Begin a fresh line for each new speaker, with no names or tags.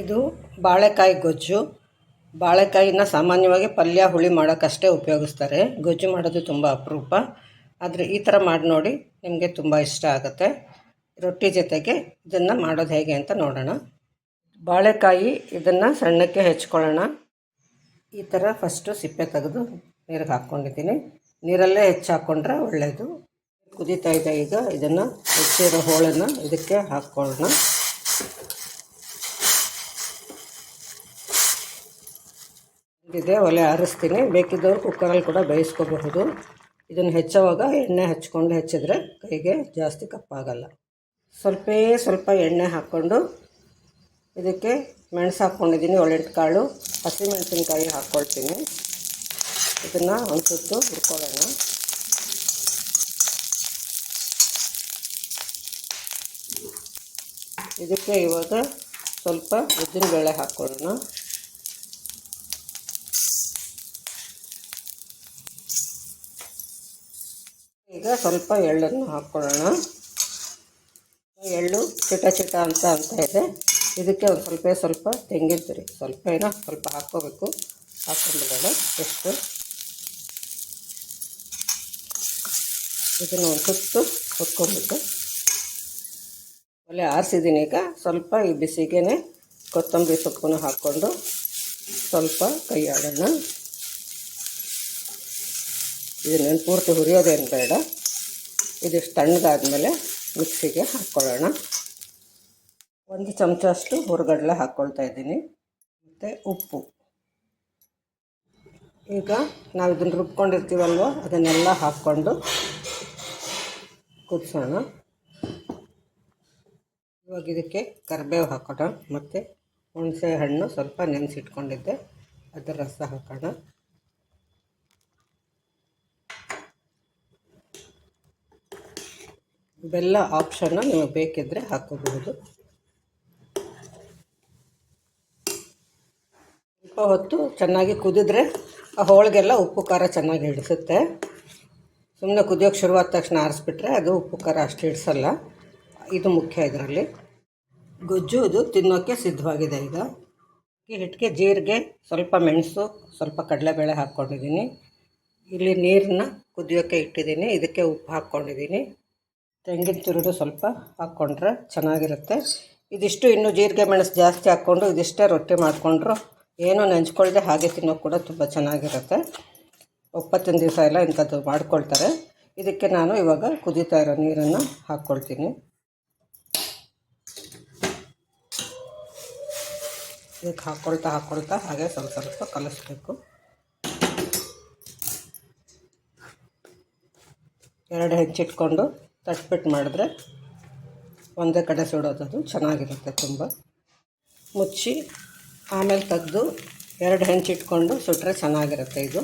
ಇದು ಬಾಳೆಕಾಯಿ ಗೊಜ್ಜು. ಬಾಳೆಕಾಯಿನ ಸಾಮಾನ್ಯವಾಗಿ ಪಲ್ಯ, ಹುಳಿ ಮಾಡೋಕ್ಕಷ್ಟೇ ಉಪಯೋಗಿಸ್ತಾರೆ. ಗೊಜ್ಜು ಮಾಡೋದು ತುಂಬ ಅಪರೂಪ. ಆದರೆ ಈ ಥರ ಮಾಡಿ ನೋಡಿ ನಿಮಗೆ ತುಂಬ ಇಷ್ಟ ಆಗುತ್ತೆ. ರೊಟ್ಟಿ ಜೊತೆಗೆ ಇದನ್ನು ಮಾಡೋದು ಹೇಗೆ ಅಂತ ನೋಡೋಣ. ಬಾಳೆಕಾಯಿ ಇದನ್ನು ಸಣ್ಣಕ್ಕೆ ಹೆಚ್ಕೊಳ್ಳೋಣ. ಈ ಥರ ಫಸ್ಟು ಸಿಪ್ಪೆ ತೆಗೆದು ನೀರಿಗೆ ಹಾಕ್ಕೊಂಡಿದ್ದೀನಿ. ನೀರಲ್ಲೇ ಹೆಚ್ಚು ಹಾಕ್ಕೊಂಡ್ರೆ ಒಳ್ಳೆಯದು ಕುದೀತಾ ಇದೆ ಈಗ. ಇದನ್ನು ಹೆಚ್ಚಿರೋ ಹೋಳನ್ನು ಇದಕ್ಕೆ ಹಾಕ್ಕೊಳ್ಳೋಣ. ಇದೆ ಒಲೆ ಆರಿಸ್ತೀನಿ. ಬೇಕಿದ್ದವರು ಕುಕ್ಕರಲ್ಲಿ ಕೂಡ ಬೇಯಿಸ್ಕೋಬಹುದು. ಇದನ್ನು ಹೆಚ್ಚುವಾಗ ಎಣ್ಣೆ ಹಚ್ಕೊಂಡು ಹೆಚ್ಚಿದ್ರೆ ಕೈಗೆ ಜಾಸ್ತಿ ಕಪ್ಪಾಗಲ್ಲ. ಸ್ವಲ್ಪೇ ಸ್ವಲ್ಪ ಎಣ್ಣೆ ಹಾಕ್ಕೊಂಡು ಇದಕ್ಕೆ ಮೆಣಸು ಹಾಕ್ಕೊಂಡಿದ್ದೀನಿ ಒಳ್ಳೆಂಟು ಕಾಳು ಹಸಿಮೆಣಸಿನ್ಕಾಯಿ ಹಾಕ್ಕೊಳ್ತೀನಿ. ಇದನ್ನು ಒಂದು ಸುತ್ತು ಹುರ್ಕೊಳ್ಳೋಣ. ಇದಕ್ಕೆ ಇವಾಗ ಸ್ವಲ್ಪ ಉದ್ದಿನ ಬೇಳೆ ಹಾಕ್ಕೊಳ್ಳೋಣ. ಈಗ ಸ್ವಲ್ಪ ಎಳ್ಳನ್ನು ಹಾಕ್ಕೊಳ್ಳೋಣ. ಎಳ್ಳು ಚಿಟ ಚಿಟ ಅಂತ ಅಂತ ಇದೆ. ಇದಕ್ಕೆ ಒಂದು ಸ್ವಲ್ಪ ಸ್ವಲ್ಪ ತೆಂಗಿನ ತುರಿ. ಸ್ವಲ್ಪ ಏನೋ ಸ್ವಲ್ಪ ಹಾಕ್ಕೋಬೇಕು. ಹಾಕ್ಕೊಂಡ್ಬಿಡೋಣ ಎಷ್ಟು. ಇದನ್ನು ಒಂದು ಸುತ್ತು ಹೊತ್ಕೊಂಡ್ಬಿಟ್ಟು ಒಲೆ ಆರಿಸಿದ್ದೀನಿ ಈಗ. ಸ್ವಲ್ಪ ಈ ಬಿಸಿಗೆ ಕೊತ್ತಂಬರಿ ಸೊಪ್ಪನ್ನು ಹಾಕ್ಕೊಂಡು ಸ್ವಲ್ಪ ಕೈ ಆಡೋಣ ಇದನ್ನೇನು ಪೂರ್ತಿ ಹುರಿಯೋದೇನು ಬೇಡ. ಇದಿಷ್ಟು ತಣ್ಣಗಾದ್ಮೇಲೆ ಮಿಕ್ಸಿಗೆ ಹಾಕ್ಕೊಳ್ಳೋಣ. ಒಂದು ಚಮಚ ಅಷ್ಟು ಹುರುಗಡಲೆ ಹಾಕ್ಕೊಳ್ತಾ ಇದ್ದೀನಿ. ಮತ್ತು ಉಪ್ಪು. ಈಗ ನಾವು ಇದನ್ನು ರುಬ್ಕೊಂಡಿರ್ತೀವಲ್ವ, ಅದನ್ನೆಲ್ಲ ಹಾಕ್ಕೊಂಡು ಕುದಿಸೋಣ. ಇವಾಗ ಇದಕ್ಕೆ ಕರಿಬೇವು ಹಾಕೋಣ. ಮತ್ತು ಹುಣಸೆ ಹಣ್ಣು ಸ್ವಲ್ಪ ನೆನೆಸಿಟ್ಕೊಂಡಿದ್ದೆ. ಅದರ ರಸ ಹಾಕೋಣ. ಬೆಲ್ಲ ಆಪ್ಷನ್ನ ನಿಮಗೆ ಬೇಕಿದ್ದರೆ ಹಾಕೋಬಹುದು. ಸ್ವಲ್ಪ ಹೊತ್ತು ಚೆನ್ನಾಗಿ ಕುದಿದ್ರೆ ಆ ಹೋಳಿಗೆಲ್ಲ ಉಪ್ಪು, ಖಾರ ಚೆನ್ನಾಗಿ ಹಿಡಿಸುತ್ತೆ. ಸುಮ್ಮನೆ ಕುದಿಯೋಕೆ ಶುರುವಾದ ತಕ್ಷಣ ಆರಿಸ್ಬಿಟ್ರೆ ಅದು ಉಪ್ಪು, ಖಾರ ಅಷ್ಟು ಹಿಡಿಸಲ್ಲ. ಇದು ಮುಖ್ಯ ಇದರಲ್ಲಿ. ಗೊಜ್ಜು ಇದು ತಿನ್ನೋಕ್ಕೆ ಸಿದ್ಧವಾಗಿದೆ ಈಗ. ಹಿಟ್ಟಿಗೆ ಜೀರಿಗೆ, ಸ್ವಲ್ಪ ಮೆಣಸು, ಸ್ವಲ್ಪ ಕಡಲೆಬೇಳೆ ಹಾಕ್ಕೊಂಡಿದ್ದೀನಿ. ಇಲ್ಲಿ ನೀರನ್ನ ಕುದಿಯೋಕ್ಕೆ ಇಟ್ಟಿದ್ದೀನಿ. ಇದಕ್ಕೆ ಉಪ್ಪು ಹಾಕ್ಕೊಂಡಿದ್ದೀನಿ. ತೆಂಗಿನ ತುರಿದು ಸ್ವಲ್ಪ ಹಾಕ್ಕೊಂಡ್ರೆ ಚೆನ್ನಾಗಿರುತ್ತೆ. ಇದಿಷ್ಟು ಇನ್ನೂ ಜೀರಿಗೆ ಮೆಣಸು ಜಾಸ್ತಿ ಹಾಕ್ಕೊಂಡು ಇದಿಷ್ಟೇ ರೊಟ್ಟಿ ಮಾಡಿಕೊಂಡ್ರು ಏನೂ ನೆಂಚ್ಕೊಳ್ಳದೆ ಹಾಗೆ ತಿನ್ನೋ ಕೂಡ ತುಂಬ ಚೆನ್ನಾಗಿರುತ್ತೆ. ಒಪ್ಪತ್ತಿನ ದಿವಸ ಎಲ್ಲ ಇಂಥದ್ದು ಮಾಡ್ಕೊಳ್ತಾರೆ. ಇದಕ್ಕೆ ನಾನು ಇವಾಗ ಕುದೀತಾ ಇರೋ ನೀರನ್ನು ಹಾಕ್ಕೊಳ್ತೀನಿ. ಇದಕ್ಕೆ ಹಾಕ್ಕೊಳ್ತಾ ಹಾಕ್ಕೊಳ್ತಾ ಹಾಗೆ ಸ್ವಲ್ಪ ಸ್ವಲ್ಪ ಕಲಿಸ್ಬೇಕು. ಎರಡು ಹೆಚ್ಚಿಟ್ಕೊಂಡು ತಟ್ಬಿಟ್ಟು ಮಾಡಿದ್ರೆ ಒಂದೇ ಕಡೆ ಸುಡೋದದು, ಚೆನ್ನಾಗಿರುತ್ತೆ ತುಂಬ. ಮುಚ್ಚಿ ಆಮೇಲೆ ತೆಗೆದು ಎರಡು ಹೆಂಚಿಟ್ಕೊಂಡು ಸುಟ್ಟರೆ ಚೆನ್ನಾಗಿರುತ್ತೆ ಇದು.